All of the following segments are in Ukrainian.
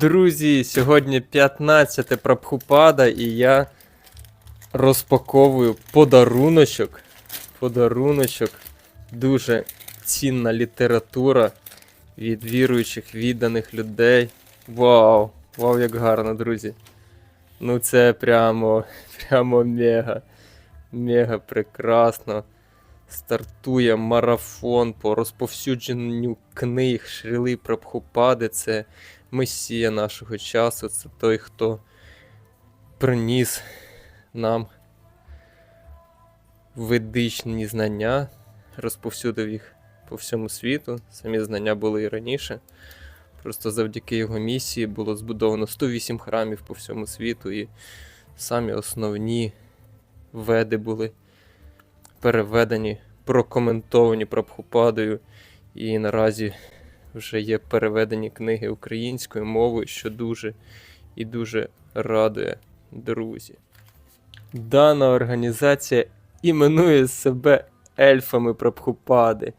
Друзі, сьогодні 15 Прабхупада і я розпаковую подаруночок. Подаруночок. Дуже цінна література від віруючих, відданих людей. Вау! Вау, як гарно, друзі. Ну це прямо, прямо мега. Мега прекрасно. Стартує марафон по розповсюдженню книг Шрили Прабхупади. Це месія нашого часу. Це той, хто приніс нам ведичні знання, розповсюдив їх по всьому світу. Самі знання були і раніше. Просто завдяки його місії було збудовано 108 храмів по всьому світу, і самі основні веди були переведені, прокоментовані Прабхупадою. І наразі вже є переведені книги українською мовою, що дуже і дуже радує, друзі. Дана організація іменує себе ельфами Прабхупади.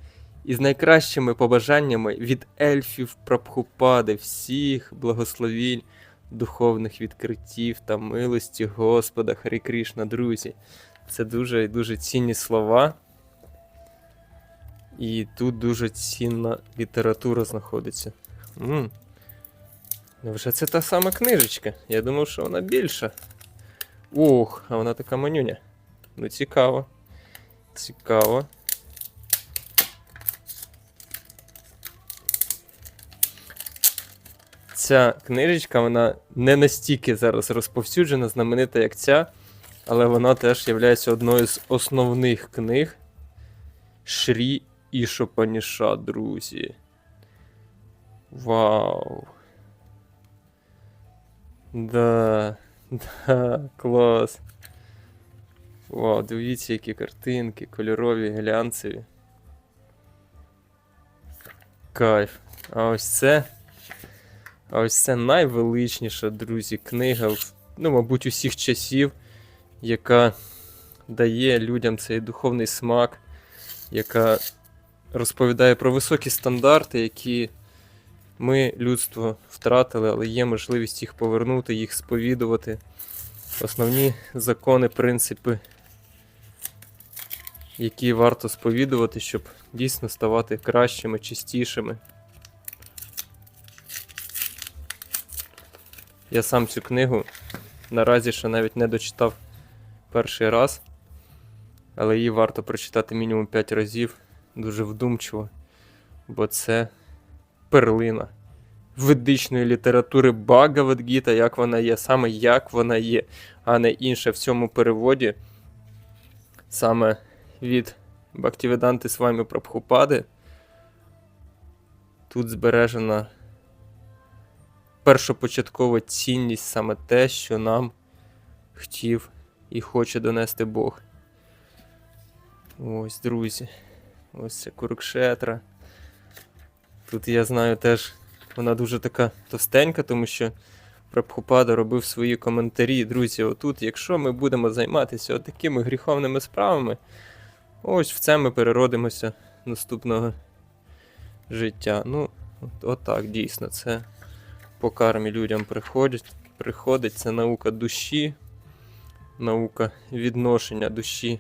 І з найкращими побажаннями від ельфів Прабхупади, всіх благословінь, духовних відкриттів та милості Господа Харі Кришна, друзі. Це дуже і дуже цінні слова. І тут дуже цінна література знаходиться. м Невже це та сама книжечка? Я думав, що вона більша. Ух, а вона така манюня. Ну, цікаво. Цікаво. Ця книжечка, вона не настільки зараз розповсюджена, знаменита, як ця, але вона теж є одною з основних книг Шрі Ішопаніша, друзі. Вау. Да, да, клас. Вау, дивіться, які картинки, кольорові, глянцеві. Кайф. А ось це. А ось це найвеличніша, друзі, книга, ну, мабуть, усіх часів, яка дає людям цей духовний смак, яка розповідає про високі стандарти, які ми, людство, втратили, але є можливість їх повернути, їх сповідувати. Основні закони, принципи, які варто сповідувати, щоб дійсно ставати кращими, чистішими. Я сам цю книгу наразі ще навіть не дочитав перший раз, але її варто прочитати мінімум 5 разів дуже вдумчиво, бо це перлина ведичної літератури Багавадгіта, як вона є, саме як вона є, а не інше в цьому переводі, саме від Бхактивіданти Свамі Прабхупади. Тут збережена першопочаткова цінність саме те, що нам хотів і хоче донести Бог. Ось, друзі. Ось це Курукшетра. Тут я знаю теж, вона дуже така товстенька, тому що Прабхупада робив свої коментарі. Друзі, отут, якщо ми будемо займатися такими гріховними справами, ось в це ми переродимося наступного життя. Ну, от, отак, дійсно, це по кармі людям приходить, приходить. Це наука душі, наука відношення душі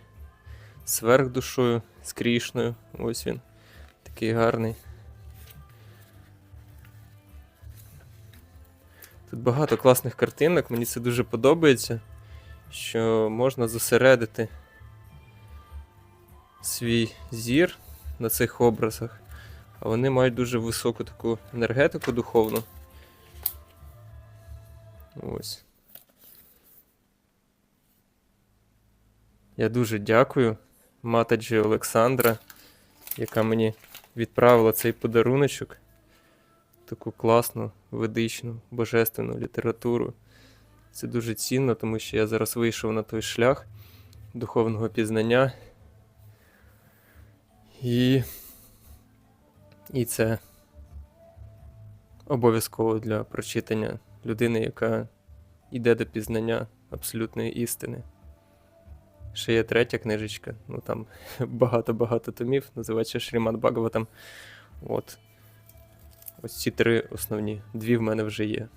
сверхдушою, з Крішною. Ось він. Такий гарний. Тут багато класних картинок, мені це дуже подобається, що можна зосередити свій зір на цих образах, а вони мають дуже високу таку енергетику духовну. Ось. Я дуже дякую Матаджі Олександра, яка мені відправила цей подаруночок. Таку класну, ведичну, божественну літературу. Це дуже цінно, тому що я зараз вийшов на той шлях духовного пізнання. І, і це обов'язково для прочитання людини, яка йде до пізнання абсолютної істини. Ще є третя книжечка, ну там багато-багато томів, називається Шрімат Бхагаватам. От. Ось ці три основні. Дві в мене вже є.